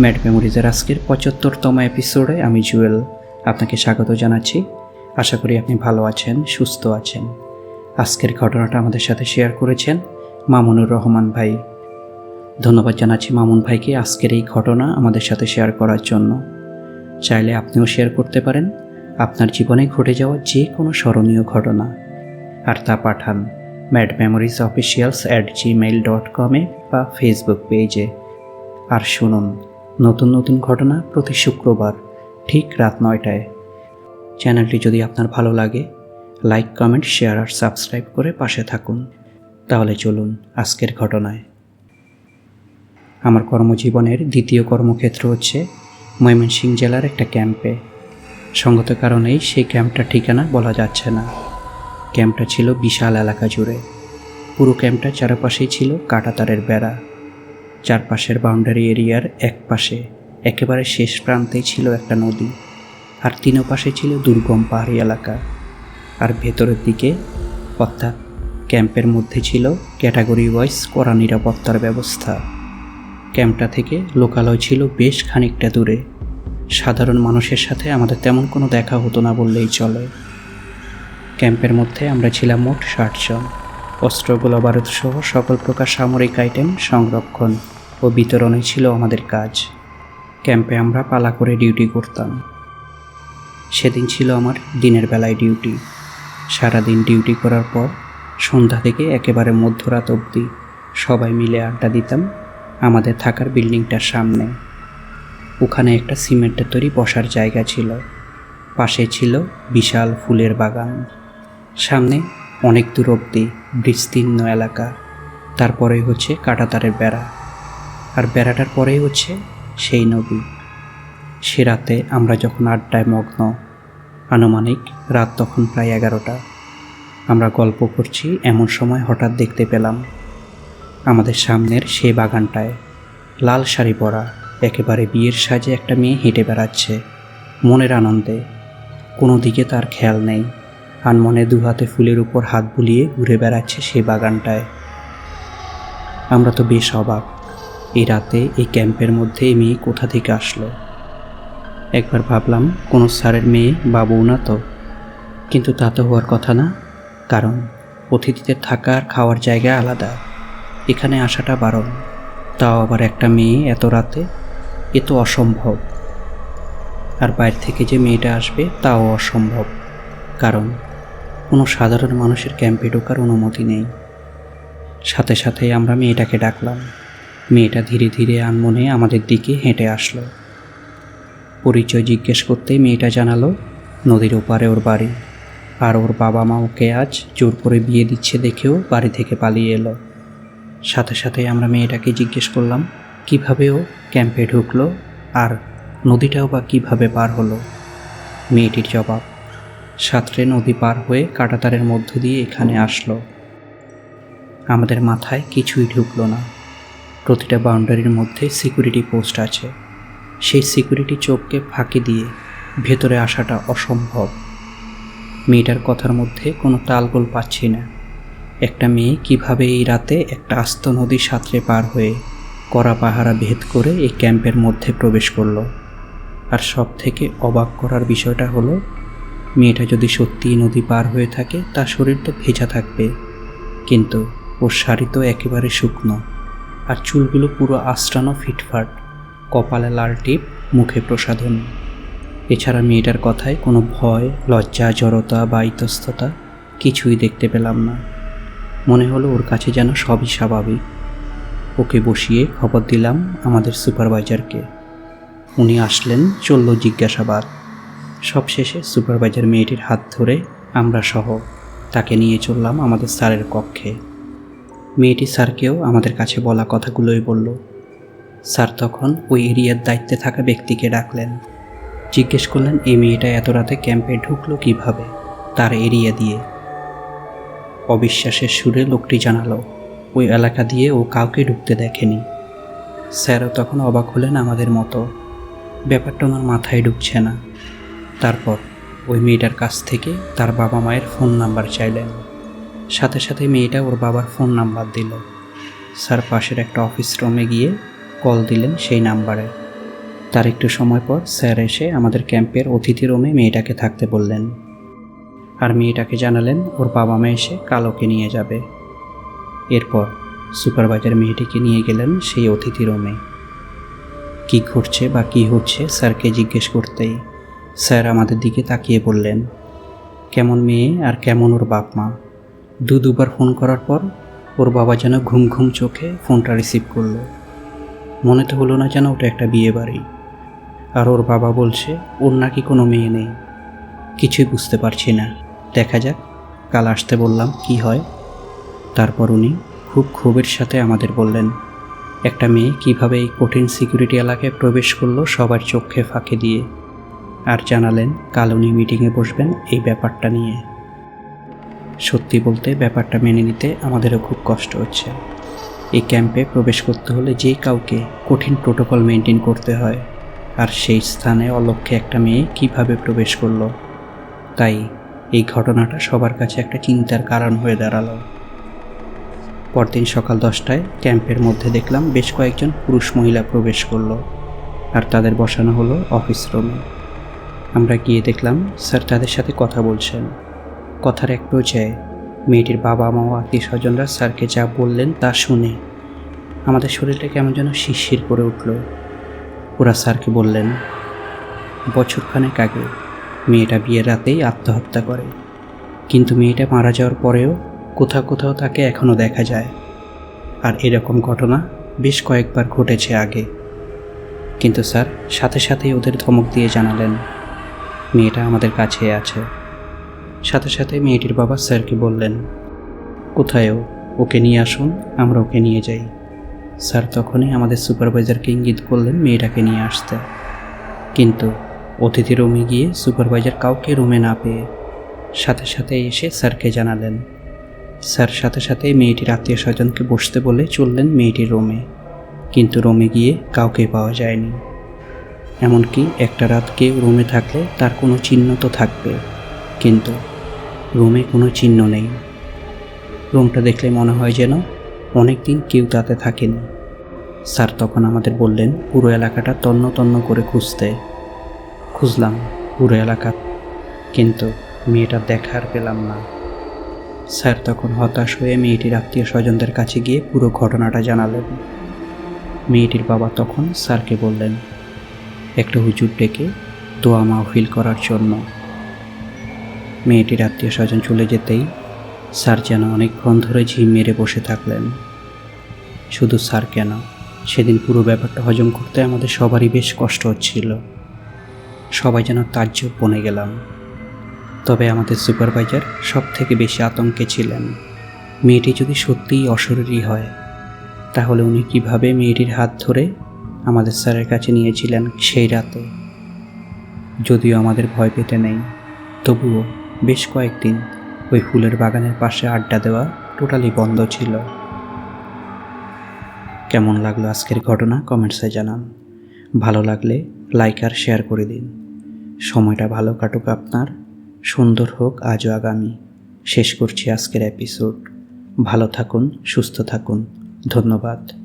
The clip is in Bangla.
ম্যাড মেমোরিজের আজকের পঁচাত্তরতম এপিসোডে আমি জুয়েল আপনাকে স্বাগত জানাচ্ছি। আশা করি আপনি ভালো আছেন, সুস্থ আছেন। আজকের ঘটনাটা আমাদের সাথে শেয়ার করেছেন মামুনুর রহমান ভাই। ধন্যবাদ জানাচ্ছি মামুন ভাইকে আজকের এই ঘটনা আমাদের সাথে শেয়ার করার জন্য। চাইলে আপনিও শেয়ার করতে পারেন। আপনার জীবনে ঘটে যাওয়া যে কোনো স্মরণীয় ঘটনা। আর তা পাঠান mad memories officials at Gmail dot কমে বা ফেসবুক পেজে আর শুনুন নতুন নতুন ঘটনা প্রতি শুক্রবার ঠিক রাত নয়টায়। চ্যানেলটি যদি আপনার ভালো লাগে, লাইক, কমেন্ট, শেয়ার আর সাবস্ক্রাইব করে পাশে থাকুন। তাহলে চলুন আজকের ঘটনায়। আমার কর্মজীবনের দ্বিতীয় কর্মক্ষেত্র হচ্ছে ময়মনসিংহ জেলার একটা ক্যাম্পে। সঙ্গত কারণেই সেই ক্যাম্পটার ঠিকানা বলা যাচ্ছে না। ক্যাম্পটা ছিল বিশাল এলাকা জুড়ে। পুরো ক্যাম্পটা চারপাশেই ছিল কাঁটাতারের বেড়া। চারপাশের বাউন্ডারি এরিয়ার এক পাশে, একেবারে শেষ প্রান্তেই ছিল একটা নদী, আর তিনো পাশে ছিল দুর্গম পাহাড়ি এলাকা। আর ভেতরের দিকে, অর্থাৎ ক্যাম্পের মধ্যে ছিল ক্যাটাগরি ওয়াইজ করা নিরাপত্তার ব্যবস্থা। ক্যাম্পটা থেকে লোকালয় ছিল বেশ খানিকটা দূরে। সাধারণ মানুষের সাথে আমাদের তেমন কোনো দেখা হতো না বললেই চলে। ক্যাম্পের মধ্যে আমরা ছিলাম মোট ষাট জন। অস্ত্র গোলা বারুদ সহ সকল প্রকার সামরিক আইটেম সংরক্ষণ ও বিতরণে ছিল আমাদের কাজ। ক্যাম্পে আমরা পালা করে ডিউটি করতাম। সেদিন ছিল আমার দিনের বেলায় ডিউটি। সারাদিন ডিউটি করার পর সন্ধ্যা থেকে একেবারে মধ্যরাত অবধি সবাই মিলে আড্ডা দিতাম আমাদের থাকার বিল্ডিংটার সামনে। ওখানে একটা সিমেন্টের তৈরি বসার জায়গা ছিল। পাশে ছিল বিশাল ফুলের বাগান। সামনে অনেক দূর অবধি বিস্তীর্ণ এলাকা। তারপরেই হচ্ছে কাঁটাতারের বেড়া। আর বেড়াটার পরেই হচ্ছে সেই নদী সে রাতে আমরা যখন আড্ডায় মগ্ন, আনুমানিক রাত তখন প্রায় এগারোটা। আমরা গল্প করছি এমন সময় হঠাৎ দেখতে পেলাম আমাদের সামনের সেই বাগানটায় লাল শাড়ি পরা, একেবারে বিয়ের সাজে একটা মেয়ে হেঁটে বেড়াচ্ছে। মনের আনন্দে। কোনো দিকে তার খেয়াল নেই। আনমনে দু হাতে ফুলের উপর হাত বুলিয়ে ঘুরে বেড়াচ্ছে সেই বাগানটায়। আমরা তো বেশ অবাক। এই রাতে এই ক্যাম্পের মধ্যে এই মেয়ে কোথা থেকে আসলো? একবার ভাবলাম, কোনো স্যারের মেয়ে বা বউ না তো। কিন্তু তা তো হওয়ার কথা না। কারণ, অতিথিদের থাকার খাওয়ার জায়গা আলাদা। এখানে আসাটা বারণ। তাও আবার একটা মেয়ে এত রাতে? এ তো অসম্ভব। আর বাইরে থেকে যে মেয়েটা আসবে, তাও অসম্ভব। কারণ কোনো সাধারণ মানুষের ক্যাম্পে ঢোকার অনুমতি নেই। সাথে সাথে আমরা মেয়েটাকে ডাকলাম। মেয়েটা ধীরে ধীরে আনমনে আমাদের দিকে হেঁটে আসলো। পরিচয় জিজ্ঞেস করতেই মেয়েটা জানালো, নদীর ওপারে ওর বাড়ি। আর ওর বাবা মা ওকে আজ জোর করে বিয়ে দিচ্ছে দেখেও বাড়ি থেকে পালিয়ে এলো। সাথে সাথে আমরা মেয়েটাকে জিজ্ঞেস করলাম, কীভাবে ও ক্যাম্পে ঢুকলো? আর নদীটাও বা কীভাবে পার হলো? মেয়েটির জবাব সাঁতরে নদী পার হয়ে কাটাতারের মধ্য দিয়ে এখানে আসলো। আমাদের মাথায় কিছুই ঢুকলো না। প্রতিটা বাউন্ডারির মধ্যে সিকিউরিটি পোস্ট আছে। সেই সিকিউরিটি চোখকে ফাঁকি দিয়ে ভেতরে আসাটা অসম্ভব। মেয়েটার কথার মধ্যে কোনো তালগোল পাচ্ছি না। একটা মেয়ে কীভাবে এই রাতে একটা আস্ত নদী সাঁতরে পার হয়ে কড়া পাহারা ভেদ করে এই ক্যাম্পের মধ্যে প্রবেশ করল। আর সব থেকে অবাক করার বিষয়টা হলো মেয়েটা যদি সত্যিই নদী পার হয়ে থাকে, তার শরীর তো ভেজা থাকবে। কিন্তু ওর শাড়ি তো একেবারে শুকনো, আর চুলগুলো পুরো আশ্রানো ফিটফাট, কপালে লাল টিপ, মুখে প্রসাধন। এছাড়া মেয়েটার কথায় কোনো ভয়, লজ্জা, জড়তা বা ইতস্ততা কিছুই দেখতে পেলাম না। মনে হলো ওর কাছে যেন সবই স্বাভাবিক। ওকে বসিয়ে খবর দিলাম আমাদের সুপারভাইজারকে। উনি আসলেন, চলল জিজ্ঞাসাবাদ। সবশেষে সুপারভাইজার মেয়েটির হাত ধরে আমরা সহ তাকে নিয়ে চললাম আমাদের স্যারের কক্ষে। মেয়েটি স্যারকেও আমাদের কাছে বলা কথাগুলোই বলল। স্যার তখন ওই এরিয়ার দায়িত্বে থাকা ব্যক্তিকে ডাকলেন। জিজ্ঞেস করলেন, এই মেয়েটা এত রাতে ক্যাম্পে ঢুকলো কীভাবে তার এরিয়া দিয়ে? অবিশ্বাসের সুরে লোকটি জানালো, ওই এলাকা দিয়ে ও কাউকে ঢুকতে দেখেনি। স্যারও তখন অবাক হলেন আমাদের মতো। ব্যাপারটা ওনার মাথায় ঢুকছে না। তারপর ওই মেয়েটার কাছ থেকে তার বাবা মায়ের ফোন নাম্বার চাইলেন। সাথে সাথে মেয়েটা ওর বাবার ফোন নাম্বার দিল। স্যার পাশের একটা অফিস রুমে গিয়ে কল দিলেন সেই নাম্বারে তার একটু সময় পর স্যার এসে আমাদের ক্যাম্পের অতিথি রুমে মেয়েটাকে থাকতে বললেন। আর মেয়েটাকে জানালেন ওর বাবা মা এসে কালোকে নিয়ে যাবে। এরপর সুপারভাইজার মেয়েটিকে নিয়ে গেলেন সেই অতিথি রুমে কী ঘটছে বা কী হচ্ছে স্যারকে জিজ্ঞেস করতেই স্যার আমাদের দিকে তাকিয়ে বললেন, কেমন মেয়ে আর কেমন ওর বাপ মা? দু দুবার ফোন করার পর ওর বাবা যেন ঘুম ঘুম চোখে ফোনটা রিসিভ করল। মনে তো হলো না যেন ওটা একটা বিয়ে বাড়ি। আর ওর বাবা বলছে, ওর নাকি কোনো মেয়ে নেই। কিছুই বুঝতে পারছি না। দেখা যাক, কাল আসতে বললাম কি হয়। তারপর উনি খুব ক্ষোভের সাথে আমাদের বললেন, একটা মেয়ে কীভাবে এই কঠিন সিকিউরিটি এলাকায় প্রবেশ করল সবার চোখে ফাঁকে দিয়ে? আর জানালেন, কাল উনি মিটিংয়ে বসবেন এই ব্যাপারটা নিয়ে। সত্যি বলতে ব্যাপারটা মেনে নিতে আমাদেরও খুব কষ্ট হচ্ছে। এই ক্যাম্পে প্রবেশ করতে হলে যে কাউকে কঠিন প্রোটোকল মেনটেন করতে হয়, আর সেই স্থানে অলক্ষ্যে একটা মেয়ে কীভাবে প্রবেশ করল। তাই এই ঘটনাটা সবার কাছে একটা চিন্তার কারণ হয়ে দাঁড়াল। পরদিন সকাল দশটায় ক্যাম্পের মধ্যে দেখলাম বেশ কয়েকজন পুরুষ মহিলা প্রবেশ করল, আর তাদের বসানো হলো অফিস রুমে। আমরা গিয়ে দেখলাম স্যার তাদের সাথে কথা বলছেন। কথার এক পর্যায়ে মেয়েটির বাবা মা ও আত্মীয় স্বজনরা স্যারকে যা বললেন তা শুনে আমাদের শরীরটা কেমন যেন শিরশির করে উঠল। ওরা স্যারকে বললেন বছরখানেক আগে মেয়েটা বিয়ের রাতেই আত্মহত্যা করে। কিন্তু মেয়েটা মারা যাওয়ার পরেও কোথাও কোথাও তাকে এখনও দেখা যায়। আর এরকম ঘটনা বেশ কয়েকবার ঘটেছে আগে। কিন্তু স্যার সাথে সাথেই ওদের ধমক দিয়ে জানালেন মেয়েটা আমাদের কাছে আছে। সাথে সাথে মেয়েটির বাবা স্যারকে বললেন, কোথায় ও? ওকে নিয়ে আসুন, আমরা ওকে নিয়ে যাই। স্যার তখনই আমাদের সুপারভাইজারকে ইঙ্গিত করলেন মেয়েটাকে নিয়ে আসতে। কিন্তু অতিথি রুমে গিয়ে সুপারভাইজার কাউকে রুমে না পেয়ে সাথে সাথে এসে স্যারকে জানালেন। স্যার সাথে সাথে মেয়েটির আত্মীয় স্বজনকে বসতে বলে চললেন মেয়েটির রুমে। কিন্তু রুমে গিয়ে কাউকে পাওয়া যায়নি। এমনকি একটা রাত কেউ রুমে থাকলে তার কোনো চিহ্ন তো থাকবে। কিন্তু রুমে কোনো চিহ্ন নেই। রুমটা দেখলে মনে হয় যেন অনেক দিন কেউ তাতে থাকেনি। স্যার তখন আমাদের বললেন, পুরো এলাকাটা তন্ন তন্ন করে খুঁজতে। খুঁজলাম পুরো এলাকা, কিন্তু মেয়েটা দেখার পেলাম না। স্যার তখন হতাশ হয়ে মেয়েটির আত্মীয় স্বজনদের কাছে গিয়ে পুরো ঘটনাটা জানালেন। মেয়েটির বাবা তখন স্যারকে বললেন একটা হুজুর ডেকে দোয়া মাহফিল করার জন্য। মেয়েটির আত্মীয় স্বজন চলে যেতেই স্যার যেন অনেকক্ষণ ধরে ঝিম মেরে বসে থাকলেন। শুধু স্যার কেন, সেদিন পুরো ব্যাপারটা হজম করতে আমাদের সবারই বেশ কষ্ট হচ্ছিল। সবাই যেন তাজ্জব বনে গেলাম। তবে আমাদের সুপারভাইজার সব থেকে বেশি আতঙ্কে ছিলেন। মেয়েটি যদি সত্যিই অশরীরী হয়, তাহলে উনি কীভাবে মেয়েটির হাত ধরে আমাদের স্যারের কাছে নিয়েছিলেন সেই রাতে। যদিও আমাদের ভয় পেতে নেই, তবুও বেশ কয়েকদিন ওই ফুলের বাগানের পাশে আড্ডা দেওয়া টোটালি বন্ধ ছিল। কেমন লাগল আজকের ঘটনা? কমেন্টসে জানান। ভালো লাগলে লাইক আর শেয়ার করে দিন। সময়টা ভালো কাটুক আপনার, সুন্দর হোক আজও আগামী। শেষ করছি আজকের এপিসোড। ভালো থাকুন, সুস্থ থাকুন। ধন্যবাদ।